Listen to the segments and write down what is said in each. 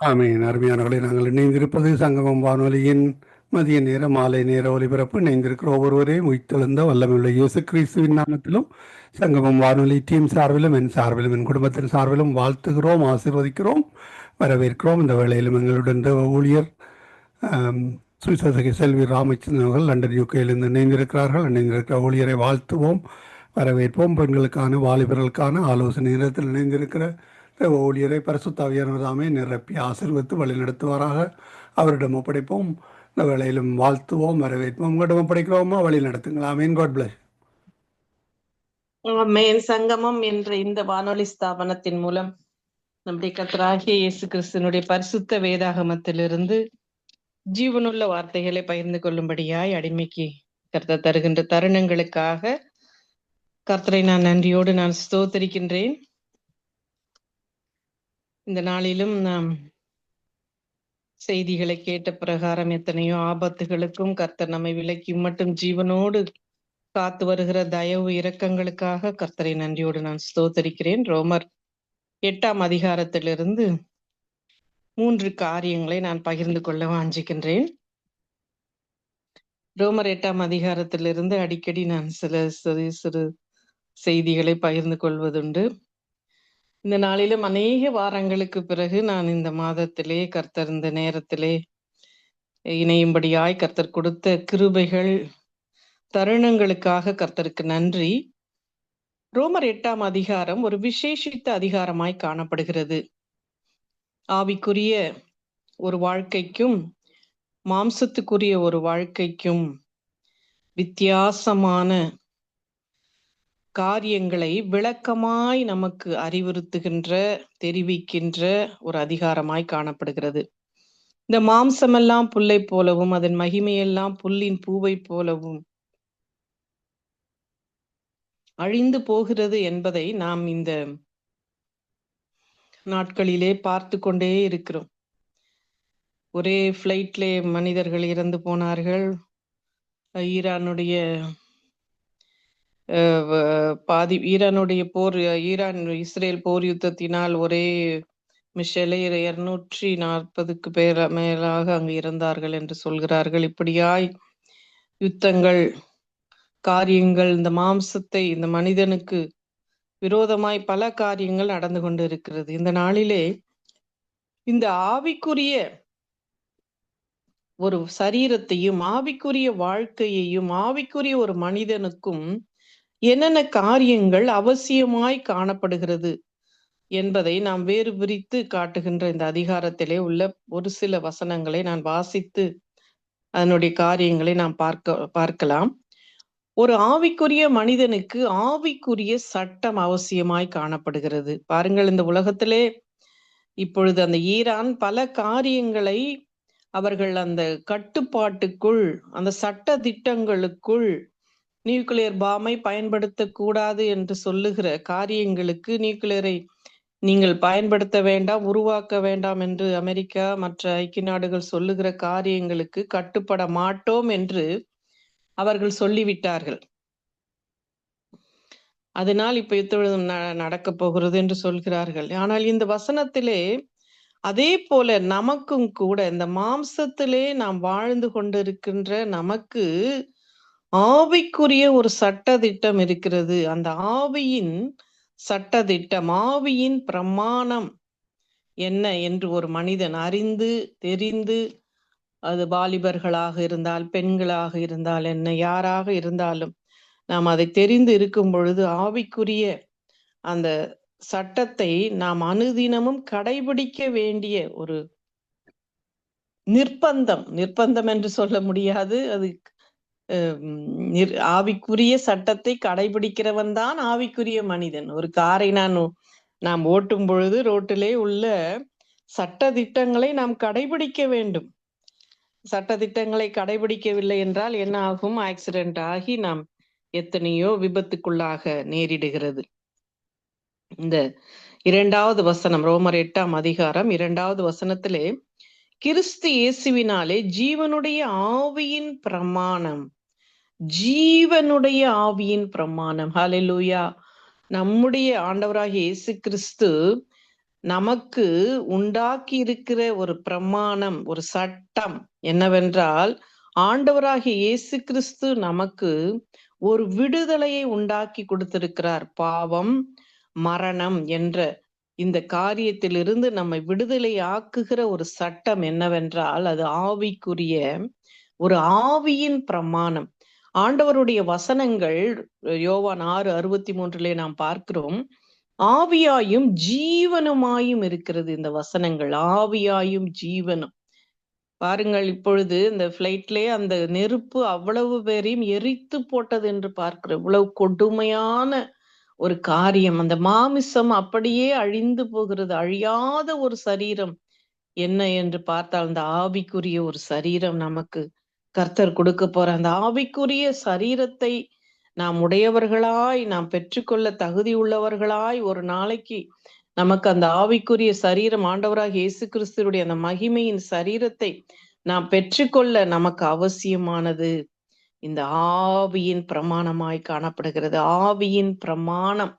ஆமையின் அருமையானவர்களை நாங்கள் இணைந்திருப்பது சங்கமம் வானொலியின் மதிய நேர மாலை நேர ஒலிபரப்பு. இணைந்திருக்கிற ஒவ்வொருவரையும் உயிர்த்தெழுந்த வல்லமையுள்ள இயேசு கிறிஸ்துவின் நாமத்திலும் சங்கமம் வானொலி டீம் சார்பிலும் என் சார்பிலும் என் குடும்பத்தின் சார்பிலும் வாழ்த்துகிறோம் ஆசீர்வதிக்கிறோம் வரவேற்கிறோம். இந்த வேளையிலும் எங்களுடன் ஊழியர் ஆம், செல்வி ராமச்சந்திரன் அவர்கள் லண்டன் யூகேயிலிருந்து இணைந்திருக்கிறார்கள். இணைந்திருக்கிற ஊழியரை வாழ்த்துவோம் வரவேற்போம். பெண்களுக்கான வாலிபர்களுக்கான ஆலோசனை நேரத்தில் இணைந்திருக்கிற தேவ ஊழியரை பரிசுத்தாவியானதாமே நிரப்பி ஆசிர்வித்து வழிநடத்துவாராக. அவரிடம் ஒப்படைப்போம். இந்த வேளையிலும் வாழ்த்துவோம் வரவேற்போம். உங்களிடம் ஒப்படைக்கிறோமா. வழி நடத்துங்களா. மீன் காட் பிளஸ் மேல் சங்கமம் என்ற இந்த வானொலி ஸ்தாபனத்தின் மூலம் நம்முடைய கர்த்தராகிய இயேசு கிறிஸ்தனுடைய பரிசுத்த வேதாகமத்திலிருந்து ஜீவனுள்ள வார்த்தைகளை பகிர்ந்து கொள்ளும்படியாய் அடிமைக்கு கர்த்த தருகின்ற தருணங்களுக்காக கர்த்தரை நான் நன்றியோடு நான் ஸ்தோத்தரிக்கின்றேன். இந்த நாளிலும் நாம் செய்திகளை கேட்ட பிரகாரம் எத்தனையோ ஆபத்துகளுக்கும் கர்த்தர் நம்மை விலக்கி மட்டும் ஜீவனோடு காத்து வருகிற தயவு இரக்கங்களுக்காக கர்த்தரை நன்றியோடு நான் ஸ்தோத்தரிக்கிறேன். ரோமர் எட்டாம் அதிகாரத்திலிருந்து மூன்று காரியங்களை நான் பகிர்ந்து கொள்ள வாஞ்சிக்கின்றேன். ரோமர் எட்டாம் அதிகாரத்திலிருந்து அடிக்கடி நான் சில சிறு சிறு செய்திகளை பகிர்ந்து கொள்வதுண்டு. இந்த நாளிலும் அநேக வாரங்களுக்கு பிறகு நான் இந்த மாதத்திலே கர்த்தர் இந்த நேரத்திலே இணையும்படியாய் கர்த்தர் கொடுத்த கிருபைகள் தருணங்களுக்காக கர்த்தருக்கு நன்றி. ரோமர் எட்டாம் அதிகாரம் ஒரு விசேஷித்த அதிகாரமாய் காணப்படுகிறது. ஆவிக்குரிய ஒரு வாழ்க்கைக்கும் மாம்சத்துக்குரிய ஒரு வாழ்க்கைக்கும் வித்தியாசமான காரியங்களை விளக்கமாய் நமக்கு அறிவுறுத்துகின்ற தெரிவிக்கின்ற ஒரு அதிகாரமாய் காணப்படுகிறது. இந்த மாம்சமெல்லாம் புல்லை போலவும் அதன் மகிமையெல்லாம் புல்லின் பூவை போலவும் அழிந்து போகிறது என்பதை நாம் இந்த நாட்களிலே பார்த்து கொண்டே இருக்கிறோம். ஒரே ஃப்ளைட்லே மனிதர்கள் இறந்து போனார்கள். ஈரானுடைய பாதி ஈரானுடைய போர் ஈரான் இஸ்ரேல் போர் யுத்தத்தினால் ஒரே மிஷலே இருநூற்றி நாற்பதுக்கு பேர் மேலாக அங்கு இறந்தார்கள் என்று சொல்கிறார்கள். இப்படியாய் யுத்தங்கள் காரியங்கள் இந்த மாம்சத்தை இந்த மனிதனுக்கு விரோதமாய் பல காரியங்கள் நடந்து கொண்டு இருக்கிறது இந்த நாளிலே இந்த ஆவிக்குரிய ஒரு சரீரத்தையும் ஆவிக்குரிய வாழ்க்கையையும் ஆவிக்குரிய ஒரு மனிதனுக்கும் என்னென்ன காரியங்கள் அவசியமாய் காணப்படுகிறது என்பதை நாம் வேறு பிரித்து காட்டுகின்ற இந்த அதிகாரத்திலே உள்ள ஒரு சில வசனங்களை நான் வாசித்து அதனுடைய காரியங்களை நாம் பார்க்க பார்க்கலாம். ஒரு ஆவிக்குரிய மனிதனுக்கு ஆவிக்குரிய சட்டம் அவசியமாய் காணப்படுகிறது. பாருங்கள் இந்த உலகத்திலே இப்பொழுது அந்த ஈரான் பல காரியங்களை அவர்கள் அந்த கட்டுப்பாட்டுக்குள் அந்த சட்ட திட்டங்களுக்குள் நியூக்ளியர் பாமை பயன்படுத்தக்கூடாது என்று சொல்லுகிற காரியங்களுக்கு நியூக்ளியரை நீங்கள் பயன்படுத்த வேண்டாம் உருவாக்க வேண்டாம் என்று அமெரிக்கா மற்ற ஐக்கிய நாடுகள் சொல்லுகிற காரியங்களுக்கு கட்டுப்பட மாட்டோம் என்று அவர்கள் சொல்லிவிட்டார்கள். அதனால் இப்ப யுத்தம் நடக்க போகிறது என்று சொல்கிறார்கள். ஆனால் இந்த வசனத்திலே அதே போல நமக்கும் கூட இந்த மாம்சத்திலே நாம் வாழ்ந்து கொண்டிருக்கின்ற நமக்கு ஆவிக்குரிய ஒரு சட்ட திட்டம் இருக்கிறது. அந்த ஆவியின் சட்ட திட்டம் ஆவியின் பிரமாணம் என்ன என்று ஒரு மனிதன் அறிந்து தெரிந்து அது வாலிபர்களாக இருந்தால் பெண்களாக இருந்தால் என்ன யாராக இருந்தாலும் நாம் அதை தெரிந்து இருக்கும் பொழுது ஆவிக்குரிய அந்த சட்டத்தை நாம் அனுதினமும் கடைபிடிக்க வேண்டிய ஒரு நிர்பந்தம் நிர்பந்தம் என்று சொல்ல முடியாது. அது ஆவிக்குரிய சட்டத்தை கடைபிடிக்கிறவன் தான் ஆவிக்குரிய மனிதன். ஒரு காரை நான் நாம் ஓட்டும் பொழுது ரோட்டிலே உள்ள சட்ட திட்டங்களை நாம் கடைபிடிக்க வேண்டும். சட்ட திட்டங்களை கடைபிடிக்கவில்லை என்றால் என்ன ஆகும்? ஆக்சிடென்ட் ஆகி நாம் எத்தனையோ விபத்துக்குள்ளாக நேரிடுகிறது. இந்த இரண்டாவது வசனம் ரோமர் எட்டாம் அதிகாரம் இரண்டாவது வசனத்திலே கிறிஸ்து இயேசுவினாலே ஜீவனுடைய ஆவியின் பிரமாணம். ஜீவனுடைய ஆவியின் பிரமாணம். ஹலெலூயா நம்முடைய ஆண்டவராகிய இயேசு கிறிஸ்து நமக்கு உண்டாக்கி இருக்கிற ஒரு பிரமாணம் ஒரு சட்டம் என்னவென்றால் ஆண்டவராகிய இயேசு கிறிஸ்து நமக்கு ஒரு விடுதலையை உண்டாக்கி கொடுத்திருக்கிறார். பாவம் மரணம் என்ற இந்த காரியத்திலிருந்து நம்மை விடுதலை ஆக்குகிற ஒரு சட்டம் என்னவென்றால் அது ஆவிக்குரிய ஒரு ஆவியின் பிரமாணம். ஆண்டவருடைய வசனங்கள் யோவான் ஆறு அறுபத்தி மூன்றிலே நாம் பார்க்கிறோம் ஆவியாயும் ஜீவனுமாயும் இருக்கிறது இந்த வசனங்கள். ஆவியாயும் ஜீவனும். பாருங்கள் இப்பொழுது இந்த பிளைட்லயே அந்த நெருப்பு அவ்வளவு பேரையும் எரித்து போட்டது என்று பார்க்கிறோம். இவ்வளவு கொடுமையான ஒரு காரியம். அந்த மாமிசம் அப்படியே அழிந்து போகிறது. அழியாத ஒரு சரீரம். என்ன என்று பார்த்தால் அந்த ஆவிக்குரிய ஒரு சரீரம் நமக்கு கர்த்தர் கொடுக்க போற அந்த ஆவிக்குரிய சரீரத்தை நாம் உடையவர்களாய் நாம் பெற்றுக்கொள்ள தகுதி உள்ளவர்களாய் ஒரு நாளைக்கு நமக்கு அந்த ஆவிக்குரிய சரீரம் ஆண்டவராக இயேசு கிறிஸ்துடைய அந்த மகிமையின் சரீரத்தை நாம் பெற்றுக்கொள்ள நமக்கு அவசியமானது. இந்த ஆவியின் பிரமாணமாய் காணப்படுகிறது. ஆவியின் பிரமாணம்.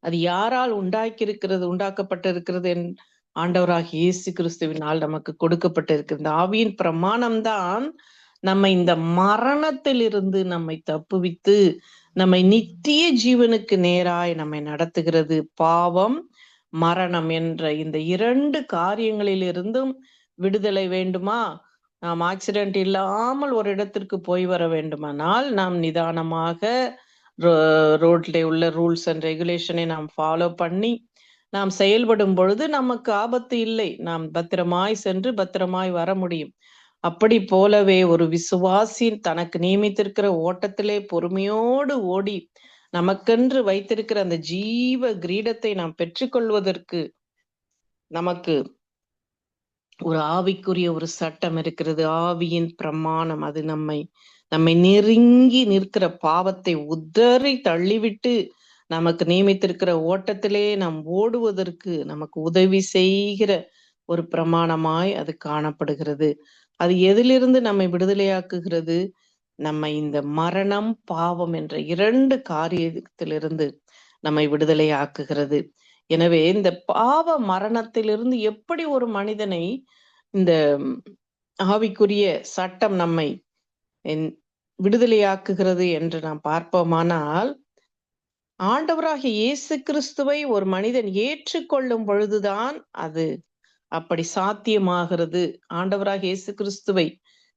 அது யாரால் உண்டாக்கி இருக்கிறது உண்டாக்கப்பட்டிருக்கிறது என் ஆண்டவராக இயேசு கிறிஸ்துவினால் நமக்கு கொடுக்கப்பட்டிருக்கு இந்த ஆவியின் பிரமாணம் தான் நம்மை இந்த மரணத்திலிருந்து நம்மை தப்புவித்து நம்மை நித்திய ஜீவனுக்கு நேராய் நம்மை நடத்துகிறது. பாவம் மரணம் என்ற இந்த இரண்டு காரியங்களிலிருந்தும் விடுதலை வேண்டுமா? நாம் ஆக்சிடென்ட் இல்லாமல் ஒரு இடத்திற்கு போய் வர வேண்டுமானால் நாம் நிதானமாக ரோட்ல உள்ள ரூல்ஸ் அண்ட் ரெகுலேஷனை நாம் ஃபாலோ பண்ணி நாம் செயல்படும் பொழுது நமக்கு ஆபத்து இல்லை. நாம் பத்திரமாய் சென்று பத்திரமாய் வர முடியும். அப்படி போலவே ஒரு விசுவாசி தனக்கு நியமித்திருக்கிற ஓட்டத்திலே பொறுமையோடு ஓடி நமக்கென்று வைத்திருக்கிற அந்த ஜீவ கிரீடத்தை நாம் பெற்றுக்கொள்வதற்கு நமக்கு ஒரு ஆவிக்குரிய ஒரு சட்டம் இருக்கிறது. ஆவியின் பிரமாணம் அது நம்மை நம்மை நெருங்கி நிற்கிற பாவத்தை உதறி தள்ளிவிட்டு நமக்கு நியமித்திருக்கிற ஓட்டத்திலே நாம் ஓடுவதற்கு நமக்கு உதவி செய்கிற ஒரு பிரமாணமாய் அது காணப்படுகிறது. அது எதிலிருந்து நம்மை விடுதலையாக்குகிறது? நம்மை இந்த மரணம் பாவம் என்ற இரண்டு காரியத்திலிருந்து நம்மை விடுதலையாக்குகிறது. எனவே இந்த பாவ மரணத்திலிருந்து எப்படி ஒரு மனிதனை இந்த ஆவிக்குரிய சட்டம் நம்மை விடுதலையாக்குகிறது என்று நாம் பார்ப்போமானால் ஆண்டவராக இயேசு கிறிஸ்துவை ஒரு மனிதன் ஏற்றுக்கொள்ளும் பொழுதுதான் அது அப்படி சாத்தியமாகிறது. ஆண்டவராக இயேசு கிறிஸ்துவை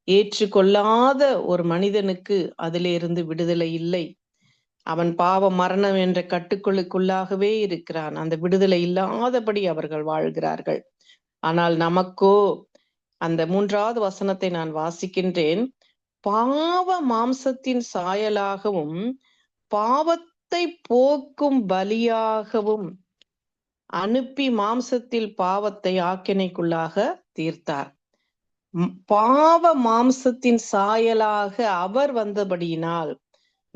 ஏற்றுக்கொள்ளாத ஒரு மனிதனுக்கு அதிலிருந்து விடுதலை இல்லை. அவன் பாவ மரணம் என்ற கட்டுக்குழுக்குள்ளாகவே இருக்கிறான். அந்த விடுதலை இல்லாதபடி அவர்கள் வாழ்கிறார்கள். ஆனால் நமக்கோ அந்த மூன்றாவது வசனத்தை நான் வாசிக்கின்றேன். பாவ மாம்சத்தின் சாயலாகவும் பாவத்தை போக்கும் பலியாகவும் அனுப்பி மாம்சத்தில் பாவத்தை ஆக்கினைக்குள்ளாக தீர்த்தார். பாவ மாம்சத்தின் சாயலாக அவர் வந்தபடியினால்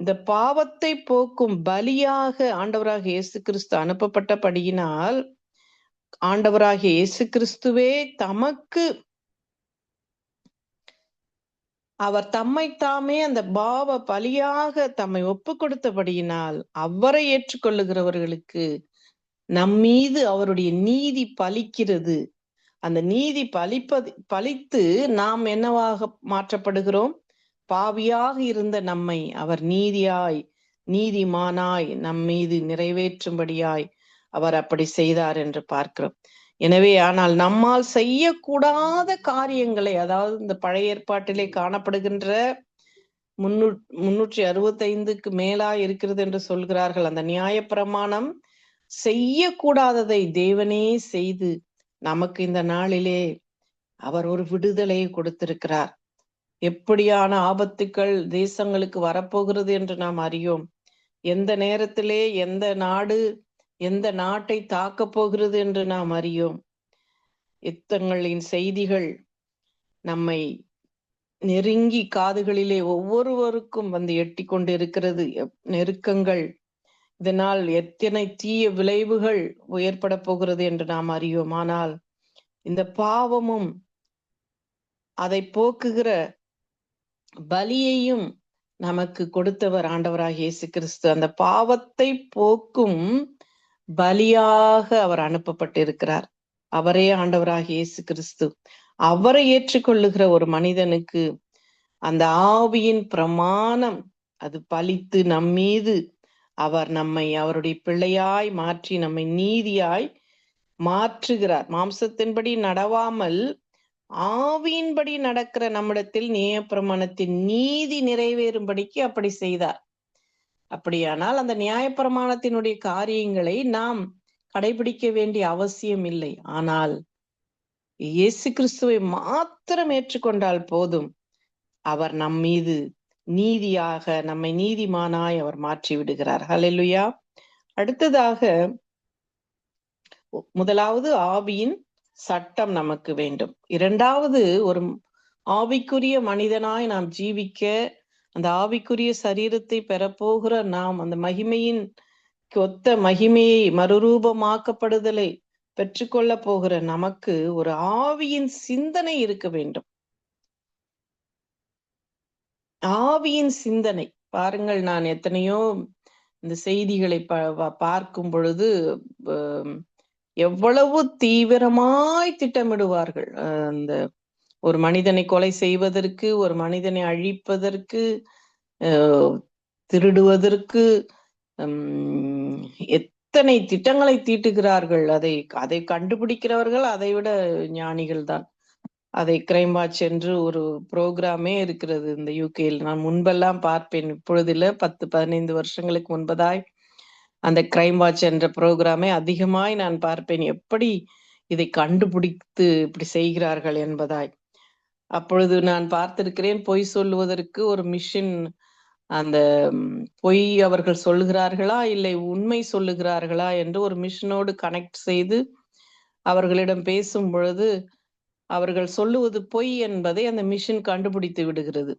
இந்த பாவத்தை போக்கும் பலியாக ஆண்டவராக இயேசு கிறிஸ்து அனுப்பப்பட்டபடியினால் ஆண்டவராக இயேசு கிறிஸ்துவே தமக்கு அவர் தம்மை தாமே அந்த பாவ பலியாக தம்மை ஒப்பு கொடுத்தபடியினால் அவரை ஏற்றுக்கொள்ளுகிறவர்களுக்கு நம்மீது அவருடைய நீதி பலிக்கிறது. அந்த நீதி பலிப்பது பலித்து நாம் என்னவாக மாற்றப்படுகிறோம்? பாவியாக இருந்த நம்மை அவர் நீதியாய் நீதிமானாய் நம் மீது நிறைவேற்றும்படியாய் அவர் அப்படி செய்தார் என்று பார்க்கிறோம். எனவே ஆனால் நம்மால் செய்யக்கூடாத காரியங்களை அதாவது இந்த பழைய ஏற்பாட்டிலே காணப்படுகின்ற முன்னூ முன்னூற்றி அறுபத்தி ஐந்துக்கு மேலா இருக்கிறது என்று சொல்கிறார்கள். அந்த நியாயப்பிரமாணம் செய்யக்கூடாததை தேவனே செய்து நமக்கு இந்த நாளிலே அவர் ஒரு விடுதலையை கொடுத்திருக்கிறார். எப்படியான ஆபத்துக்கள் தேசங்களுக்கு வரப்போகிறது என்று நாம் அறியோம். எந்த நேரத்திலே எந்த நாடு எந்த நாட்டை தாக்க போகிறது என்று நாம் அறியோம். யுத்தங்களின் செய்திகள் நம்மை நெருங்கி காதுகளிலே ஒவ்வொருவருக்கும் வந்து எட்டி கொண்டு இருக்கிறது நெருக்கங்கள். இதனால் எத்தனை தீய விளைவுகள் ஏற்பட போகிறது என்று நாம் அறியோம். ஆனால் இந்த பாவமும் அதை போக்குகிற பலியையும் நமக்கு கொடுத்தவர் ஆண்டவராக இயேசு கிறிஸ்து அந்த பாவத்தை போக்கும் பலியாக அவர் அனுப்பப்பட்டிருக்கிறார். அவரே ஆண்டவராக இயேசு கிறிஸ்து அவரை ஏற்றுக்கொள்ளுகிற ஒரு மனிதனுக்கு அந்த ஆவியின் பிரமாணம் அது பலித்து நம்மீது அவர் நம்மை அவருடைய பிள்ளையாய் மாற்றி நம்மை நீதியாய் மாற்றுகிறார். மாம்சத்தின்படி நடவாமல் ஆவியின்படி நடக்கிற நம்மிடத்தில் நியாயப்பிரமாணத்தின் நீதி நிறைவேறும்படிக்கு அப்படி செய்தார். அப்படியானால் அந்த நியாயப்பிரமாணத்தினுடைய காரியங்களை நாம் கடைபிடிக்க வேண்டிய அவசியம் இல்லை. ஆனால் இயேசு கிறிஸ்துவை மாத்திரம் ஏற்றுக்கொண்டால் போதும். அவர் நம் மீது நீதியாக நம்மை நீதிமானாய் அவர் மாற்றி விடுகிறார். ஹalleluya அடுத்ததாக முதலாவது ஆவியின் சட்டம் நமக்கு வேண்டும். இரண்டாவது ஒரு ஆவிக்குரிய மனிதனாய் நாம் ஜீவிக்க அந்த ஆவிக்குரிய சரீரத்தை பெறப்போகிற நாம் அந்த மகிமையின் ஒத்த மகிமையை மறுரூபமாக்கப்படுதலை பெற்றுக்கொள்ள போகிற நமக்கு ஒரு ஆவியின் சிந்தனை இருக்க வேண்டும். ஆவியின் சிந்தனை. பாருங்கள் நான் எத்தனையோ இந்த செய்திகளை ப- பார்க்கும் பொழுது எவ்வளவு தீவிரமாய் திட்டமிடுவார்கள். அந்த ஒரு மனிதனை கொலை செய்வதற்கு ஒரு மனிதனை அழிப்பதற்கு திருடுவதற்கு உம், எத்தனை திட்டங்களை தீட்டுகிறார்கள். அதை அதை கண்டுபிடிக்கிறவர்கள் அதை விட ஞானிகள் தான். அதை கிரைம் வாட்ச் என்று ஒரு ப்ரோக்ராமே இருக்கிறது இந்த யூகேயில் நான் முன்பெல்லாம் பார்ப்பேன். இப்பொழுதுல பத்து பதினைந்து வருஷங்களுக்கு முன்பதாய் அந்த கிரைம் வாட்ச் என்ற ப்ரோக்ராமை அதிகமாய் நான் பார்ப்பேன். எப்படி இதை கண்டுபிடித்து இப்படி செய்கிறார்கள் என்பதாய். அப்பொழுது நான் பார்த்திருக்கிறேன் பொய் சொல்லுவதற்கு ஒரு மிஷின் அந்த பொய் அவர்கள் சொல்லுகிறார்களா இல்லை உண்மை சொல்லுகிறார்களா என்று ஒரு மிஷினோடு கனெக்ட் செய்து அவர்களிடம் பேசும் பொழுது அவர்கள் சொல்லுவது பொய் என்பதை அந்த மிஷின் கண்டுபிடித்து விடுகிறது.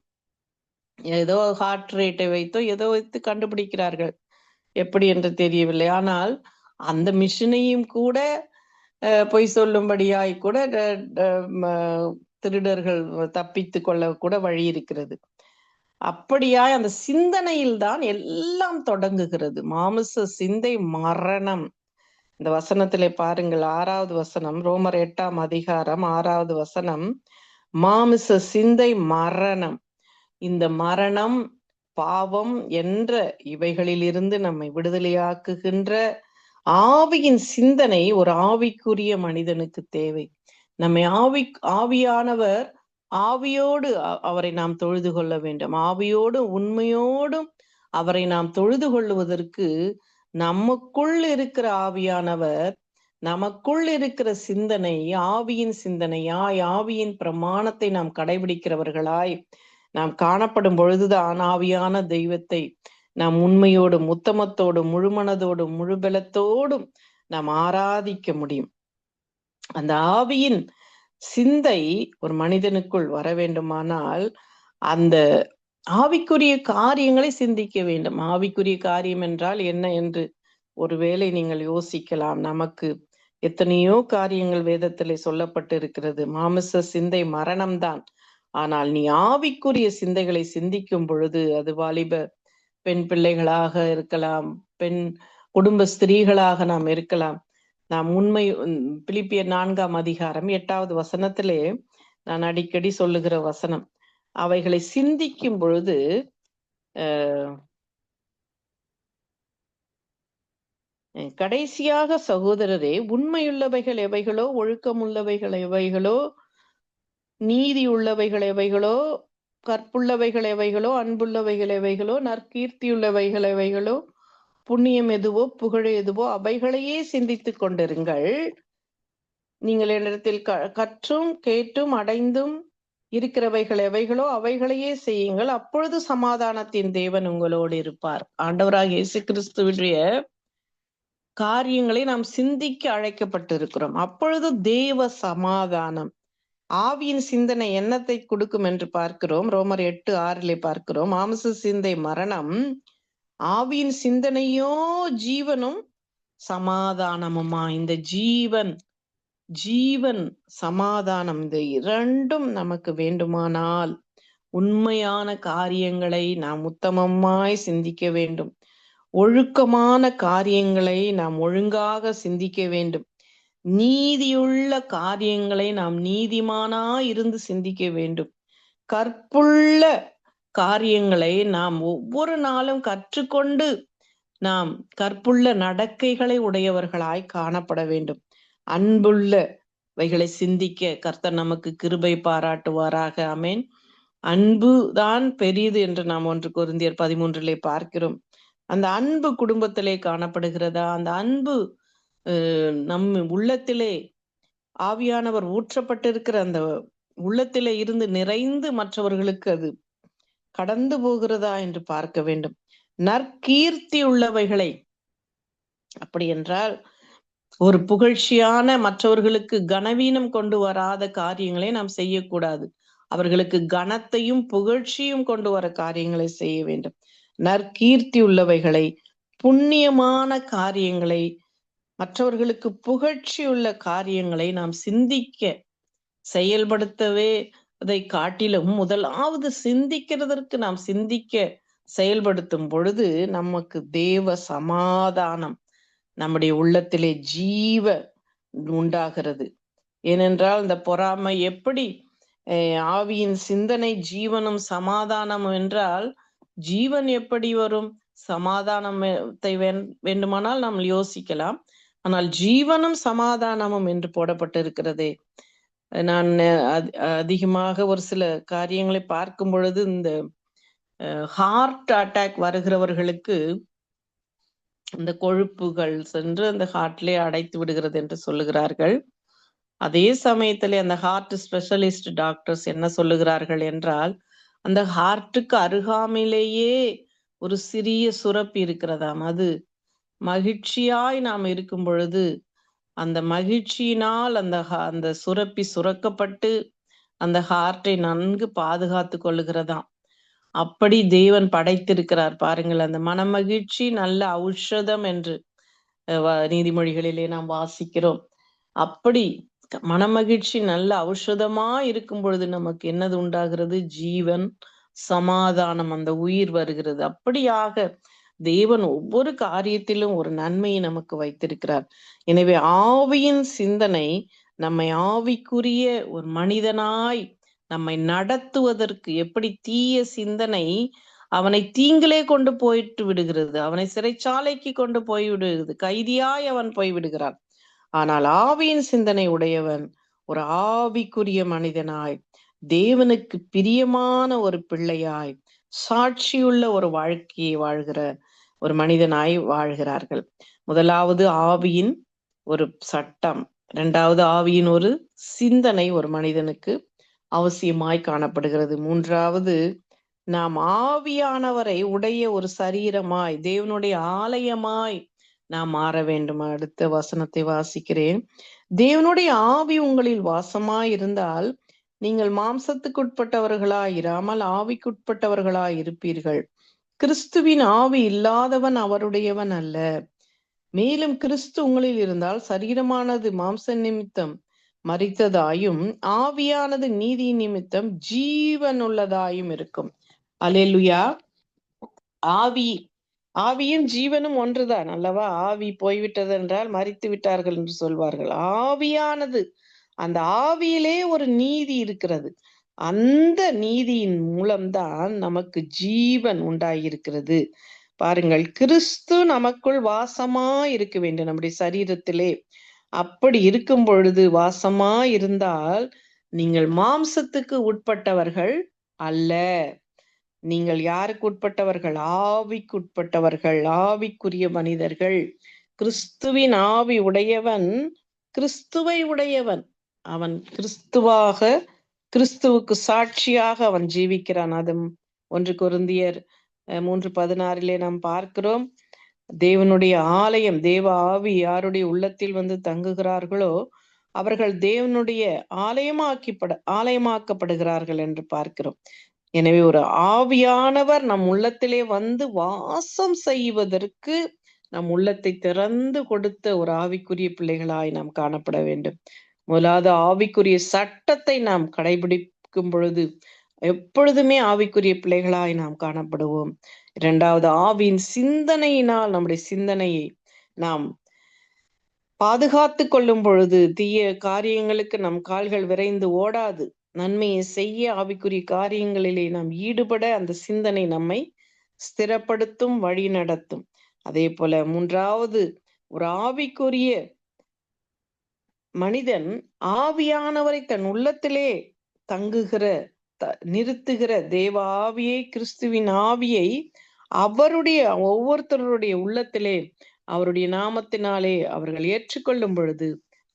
ஏதோ ஹார்ட் ரேட்டை வைத்தோ ஏதோ வைத்து கண்டுபிடிக்கிறார்கள். எப்படி என்று தெரியவில்லை. ஆனால் அந்த மிஷினையும் கூட அஹ், பொய் சொல்லும்படியாய் கூட திருடர்கள் தப்பித்து கொள்ள கூட வழி இருக்கிறது. அப்படியாய் அந்த சிந்தனையில் தான் எல்லாம் தொடங்குகிறது. மாமிச சிந்தை மரணம். இந்த வசனத்திலே பாருங்கள் ஆறாவது வசனம் ரோமர் எட்டாம் அதிகாரம் ஆறாவது வசனம். மாமிச சிந்தை மரணம். இந்த மரணம் பாவம் என்ற இவைகளிலிருந்து நம்மை விடுதலையாக்குகின்ற ஆவியின் சிந்தனை ஒரு ஆவிக்குரிய மனிதனுக்கு தேவை. நம்மை ஆவி ஆவியானவர் ஆவியோடு அவரை நாம் தொழுது கொள்ள வேண்டும். ஆவியோடு உண்மையோடும் அவரை நாம் தொழுது கொள்ளுவதற்கு நமக்குள் இருக்கிற ஆவியானவர் நமக்குள் இருக்கிற சிந்தனை ஆவியின் சிந்தனையாய் ஆவியின் பிரமாணத்தை நாம் கடைபிடிக்கிறவர்களாய் நாம் காணப்படும் பொழுதுதான் ஆவியான தெய்வத்தை நாம் உண்மையோடும் உத்தமத்தோடும் முழுமனதோடும் முழுபலத்தோடும் நாம் ஆராதிக்க முடியும். அந்த ஆவியின் சிந்தை ஒரு மனிதனுக்குள் வர வேண்டுமானால் அந்த ஆவிக்குரிய காரியங்களை சிந்திக்க வேண்டும். ஆவிக்குரிய காரியம் என்றால் என்ன என்று ஒருவேளை நீங்கள் யோசிக்கலாம். நமக்கு எத்தனையோ காரியங்கள் வேதத்திலே சொல்லப்பட்டு இருக்கிறது மாமிச சிந்தை மரணம்தான். ஆனால் நீ ஆவிக்குரிய சிந்தைகளை சிந்திக்கும் பொழுது அது வாலிப பெண் பிள்ளைகளாக இருக்கலாம் பெண் குடும்ப ஸ்திரீகளாக நாம் இருக்கலாம். நாம் உண்மை பிலிப்பிய நான்காம் அதிகாரம் எட்டாவது வசனத்திலே நான் அடிக்கடி சொல்லுகிற வசனம். அவைகளை சிந்திக்கும் பொழுது கடைசியாக சகோதரரே உண்மையுள்ளவைகள் எவைகளோ ஒழுக்கமுள்ளவைகள் எவைகளோ நீதி உள்ளவைகள் எவைகளோ கற்புள்ளவைகள் எவைகளோ அன்புள்ளவைகள் எவைகளோ நற்கீர்த்தியுள்ளவைகள் எவைகளோ புண்ணியம் எதுவோ புகழ் எதுவோ அவைகளையே சிந்தித்துக் கொண்டிருங்கள். நீங்கள் என்னிடத்தில் க- கற்றும் கேட்டும் அடைந்தும் இருக்கிறவைகள் எவைகளோ அவைகளையே செய்யுங்கள். அப்பொழுது சமாதானத்தின் தேவன் உங்களோடு இருப்பார். ஆண்டவராக இயேசு கிறிஸ்துவிடைய காரியங்களை நாம் சிந்திக்க அழைக்கப்பட்டிருக்கிறோம். அப்பொழுது தேவ சமாதானம் ஆவியின் சிந்தனை எண்ணத்தை கொடுக்கும் என்று பார்க்கிறோம். ரோமர் எட்டு ஆறிலே பார்க்கிறோம். மாமச சிந்தை மரணம். ஆவியின் சிந்தனையோ ஜீவனும் சமாதானமுமா? இந்த ஜீவன் ஜீவன் சமாதானம். இந்த இரண்டும் நமக்கு வேண்டுமானால் உண்மையான காரியங்களை நாம் உத்தமமாய் சிந்திக்க வேண்டும். ஒழுக்கமான காரியங்களை நாம் ஒழுங்காக சிந்திக்க வேண்டும். நீதியுள்ள காரியங்களை நாம் நீதிமானா இருந்து சிந்திக்க வேண்டும். கற்புள்ள காரியங்களை நாம் ஒவ்வொரு நாளும் கற்றுக்கொண்டு நாம் கற்புள்ள நடக்கைகளை உடையவர்களாய் காணப்பட வேண்டும். அன்புள்ளவைகளை சிந்திக்க கர்த்தர் நமக்கு கிருபை பாராட்டுவாராக. அமேன் அன்பு தான் பெரியது என்று நாம் ஒன்று குருந்தியர் பதிமூன்றிலே பார்க்கிறோம். அந்த அன்பு குடும்பத்திலே காணப்படுகிறதா? அந்த அன்பு நம் உள்ளத்திலே ஆவியானவர் ஊற்றப்பட்டிருக்கிற அந்த உள்ளத்திலே இருந்து நிறைந்து மற்றவர்களுக்கு அது கடந்து போகிறதா என்று பார்க்க வேண்டும். நற்கீர்த்தி உள்ளவைகளை. அப்படி என்றால் ஒரு புகழ்ச்சியான மற்றவர்களுக்கு கனவீனம் கொண்டு வராத காரியங்களை நாம் செய்யக்கூடாது. அவர்களுக்கு கனத்தையும் புகழ்ச்சியும் கொண்டு வர காரியங்களை செய்ய வேண்டும். நற்கீர்த்தி உள்ளவைகளை புண்ணியமான காரியங்களை மற்றவர்களுக்கு புகழ்ச்சியுள்ள காரியங்களை நாம் சிந்திக்க செயல்படுத்தவே அதை காட்டிலும் முதலாவது சிந்திக்கிறதற்கு நாம் சிந்திக்க செயல்படுத்தும் பொழுது நமக்கு தேவ சமாதானம் நம்முடைய உள்ளத்திலே ஜீவ உண்டாகிறது. ஏனென்றால் இந்த பொறாமை எப்படி ஆவியின் சிந்தனை ஜீவனும் சமாதானம் என்றால் ஜீவன் எப்படி வரும்? சமாதானத்தை வேண்டுமானால் நாம் யோசிக்கலாம். ஆனால் ஜீவனும் சமாதானமும் என்று போடப்பட்டிருக்கிறதே. நான் அதிகமாக ஒரு சில காரியங்களை பார்க்கும் பொழுது இந்த ஹார்ட் அட்டாக் வருகிறவர்களுக்கு இந்த கொழுப்புகள் சென்று அந்த ஹார்ட்லே அடைத்து விடுகிறது என்று சொல்லுகிறார்கள். அதே சமயத்திலே அந்த ஹார்ட் ஸ்பெஷலிஸ்ட் டாக்டர்ஸ் என்ன சொல்லுகிறார்கள் என்றால் அந்த ஹார்ட்டுக்கு அருகாமையிலேயே ஒரு சிறிய சுரப்பு இருக்கிறதாம். அது மகிழ்ச்சியாய் நாம் இருக்கும் பொழுது அந்த மகிழ்ச்சியினால் அந்த அந்த சுரப்பி சுரக்கப்பட்டு அந்த ஹார்ட்டை நன்கு பாதுகாத்து கொள்ளுகிறதாம். அப்படி தேவன் படைத்திருக்கிறார் பாருங்கள். அந்த மனமகிழ்ச்சி நல்ல ஔஷதம் என்று நீதிமொழிகளிலே நாம் வாசிக்கிறோம். அப்படி மனமகிழ்ச்சி நல்ல ஔஷதமா இருக்கும் பொழுது நமக்கு என்னது உண்டாகிறது? ஜீவன் சமாதானம் அந்த உயிர் வருகிறது. அப்படியாக தேவன் ஒவ்வொரு காரியத்திலும் ஒரு நன்மையை நமக்கு வைத்திருக்கிறார். எனவே ஆவியின் சிந்தனை நம்மை ஆவிக்குரிய ஒரு மனிதனாய் நம்மை நடத்துவதற்கு எப்படி தீய சிந்தனை அவனை தீங்கிலே கொண்டு போயிட்டு விடுகிறது அவனை சிறைச்சாலைக்கு கொண்டு போய் விடுகிறது கைதியாய் அவன் போய் விடுகிறான். ஆனால் ஆவியின் சிந்தனை உடையவன் ஒரு ஆவிக்குரிய மனிதனாய் தேவனுக்கு பிரியமான ஒரு பிள்ளையாய் சாட்சியுள்ள ஒரு வாழ்க்கையை வாழ்கிற ஒரு மனிதனாய் வாழ்கிறார்கள். முதலாவது ஆவியின் ஒரு சட்டம் இரண்டாவது ஆவியின் ஒரு சிந்தனை ஒரு மனிதனுக்கு அவசியமாய் காணப்படுகிறது. மூன்றாவது நாம் ஆவியானவரை உடைய ஒரு சரீரமாய் தேவனுடைய ஆலயமாய் நாம் மாற வேண்டும். அடுத்த வசனத்தை வாசிக்கிறேன். தேவனுடைய ஆவி உங்களில் வாசமாய் இருந்தால் நீங்கள் மாம்சத்துக்குட்பட்டவர்களாய் இராமல் ஆவிக்குட்பட்டவர்களாய் இருப்பீர்கள் கிறிஸ்துவின் ஆவி இல்லாதவன் அவருடையவன் அல்ல. மேலும் கிறிஸ்து உங்களில் இருந்தால் சரீரமானது மாம்ச நிமித்தம் மறித்ததாயும் ஆவியானது நீதி நிமித்தம் ஜீவனுள்ளதாயும் இருக்கும். அலேலுயா ஆவி ஆவியும் ஜீவனும் ஒன்றுதான் அல்லவா? ஆவி போய்விட்டது என்றால் மறித்து விட்டார்கள் என்று சொல்வார்கள். ஆவியானது அந்த ஆவியிலே ஒரு நீதி இருக்கிறது. அந்த நீதியின் மூலம்தான் நமக்கு ஜீவன் உண்டாயிருக்கிறது. பாருங்கள் கிறிஸ்து நமக்குள் வாசமா இருக்க வேண்டும் நம்முடைய சரீரத்திலே. அப்படி இருக்கும் பொழுது வாசமா இருந்தால் நீங்கள் மாம்சத்துக்கு உட்பட்டவர்கள் அல்ல. நீங்கள் யாருக்கு உட்பட்டவர்கள்? ஆவிக்கு உட்பட்டவர்கள் ஆவிக்குரிய மனிதர்கள். கிறிஸ்துவின் ஆவி உடையவன் கிறிஸ்துவை உடையவன். அவன் கிறிஸ்துவாக கிறிஸ்துவுக்கு சாட்சியாக அவன் ஜீவிக்கிறான். அது ஒன்று குருந்தியர் மூன்று பதினாறிலே நாம் பார்க்கிறோம். தேவனுடைய ஆலயம் தேவ ஆவி யாருடைய உள்ளத்தில் வந்து தங்குகிறார்களோ அவர்கள் தேவனுடைய ஆலயமாக்கிப்பட ஆலயமாக்கப்படுகிறார்கள் என்று பார்க்கிறோம். எனவே ஒரு ஆவியானவர் நம் உள்ளத்திலே வந்து வாசம் செய்வதற்கு நம் உள்ளத்தை திறந்து கொடுத்த ஒரு ஆவிக்குரிய பிள்ளைகளாய் நாம் காணப்பட வேண்டும். முதலாவது ஆவிக்குரிய சட்டத்தை நாம் கடைபிடிக்கும் பொழுது எப்பொழுதுமே ஆவிக்குரிய பிள்ளைகளாய் நாம் காணப்படுவோம். இரண்டாவது ஆவியின் சிந்தனையினால் நம்முடைய சிந்தனையை நாம் பாதுகாத்து கொள்ளும் பொழுது தீய காரியங்களுக்கு நம் கால்கள் விரைந்து ஓடாது. நன்மையை செய்ய ஆவிக்குரிய காரியங்களிலே நாம் ஈடுபட அந்த சிந்தனை நம்மை ஸ்திரப்படுத்தும் வழி நடத்தும் அதே போல மூன்றாவது ஒரு ஆவிக்குரிய மனிதன் ஆவியானவரை தன் உள்ளத்திலே தங்குகிற நிறுத்துகிற தேவ ஆவியை கிறிஸ்துவின் ஆவியை அவருடைய ஒவ்வொருத்தருடைய உள்ளத்திலே அவருடைய நாமத்தினாலே அவர்கள் ஏற்றுக்கொள்ளும் பொழுது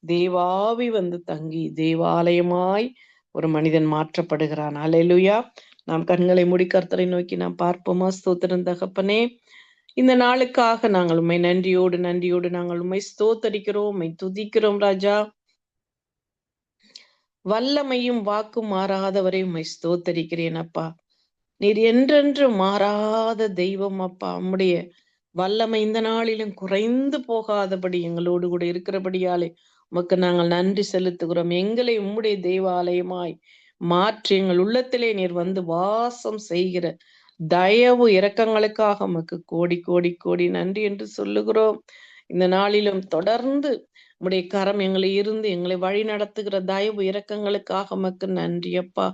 தேவாவி வந்து தங்கி தேவாலயமாய் ஒரு மனிதன் மாற்றப்படுகிறான். அலையிலுயா நாம் கண்களை முடிக்கர்த்தரை நோக்கி நாம் பார்ப்போமா? ஸ்தோத்திரம் தகப்பனே. இந்த நாளுக்காக நாங்கள் உண்மை நன்றியோடு நன்றியோடு நாங்கள் உண்மை ஸ்தோத்தரிக்கிறோம் உண்மை துதிக்கிறோம் ராஜா. வல்லமையும் வாக்கும் மாறாதவரை உண்மை ஸ்தோத்தரிக்கிறேன் அப்பா. நீர் என்றென்று மாறாத தெய்வம் அப்பா. உம்முடைய வல்லமை இந்த நாளிலும் குறைந்து போகாதபடி எங்களோடு கூட இருக்கிறபடியாலே உமக்கு நாங்கள் நன்றி செலுத்துகிறோம். எங்களை உம்முடைய தெய்வாலயமாய் மாற்றி எங்கள் உள்ளத்திலே நீர் வந்து வாசம் செய்கிற தயவு இரக்கங்களுக்காக உமக்கு கோடி கோடி கோடி நன்றி என்று சொல்லுகிறோம். இந்த நாளிலும் தொடர்ந்து உடைய கரம் எங்களை இருந்து எங்களை வழி நடத்துகிற தயவு இரக்கங்களுக்காக உமக்கு நன்றி அப்பா.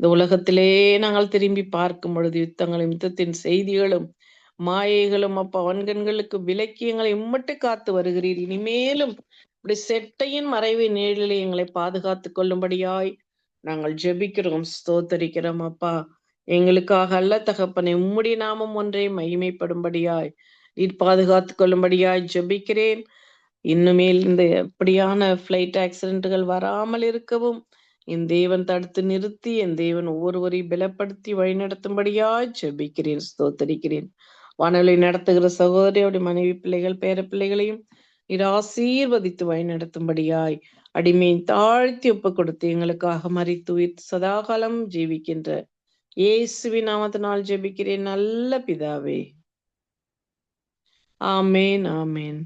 இந்த உலகத்திலே நாங்கள் திரும்பி பார்க்கும் பொழுது யுத்தங்களும் யுத்தத்தின் செய்திகளும் மாயைகளும் அப்பா வன்கண்களுக்கு விலக்கியங்களை இம்மட்டு காத்து வருகிறீர். இனிமேலும் இப்படி செட்டையின் மறைவு நேரிலே எங்களை பாதுகாத்து கொள்ளும்படியாய் நாங்கள் ஜெபிக்கிறோம் ஸ்தோத்தரிக்கிறோம் அப்பா. எங்களுக்காக அல்ல தகப்பனை உம்முடைய நாமம் ஒன்றே மகிமைப்படும்படியாய் நீர் பாதுகாத்து கொள்ளும்படியாய் ஜெபிக்கிறேன். இன்னுமேல் இந்த எப்படியான பிளைட் ஆக்சிடென்ட்கள் வராமல் இருக்கவும் என் தேவன் தடுத்து நிறுத்தி என் தேவன் ஒவ்வொருவரையும் பலப்படுத்தி வழிநடத்தும்படியாய் ஜெபிக்கிறேன் ஸ்தோத்தரிக்கிறேன். வானொலி நடத்துகிற சகோதரியோட மனைவி பிள்ளைகள் பேர பிள்ளைகளையும் நீர் ஆசீர்வதித்து வழி நடத்தும்படியாய் அடிமையை தாழ்த்தி ஒப்பு கொடுத்து எங்களுக்காக மறித்து உயிர் சதாகாலம் ஜீவிக்கின்ற இயேசுவின் நாமத்தினால் ஜெபிக்கிறேன். நல்ல பிதாவே. ஆமேன் ஆமேன்.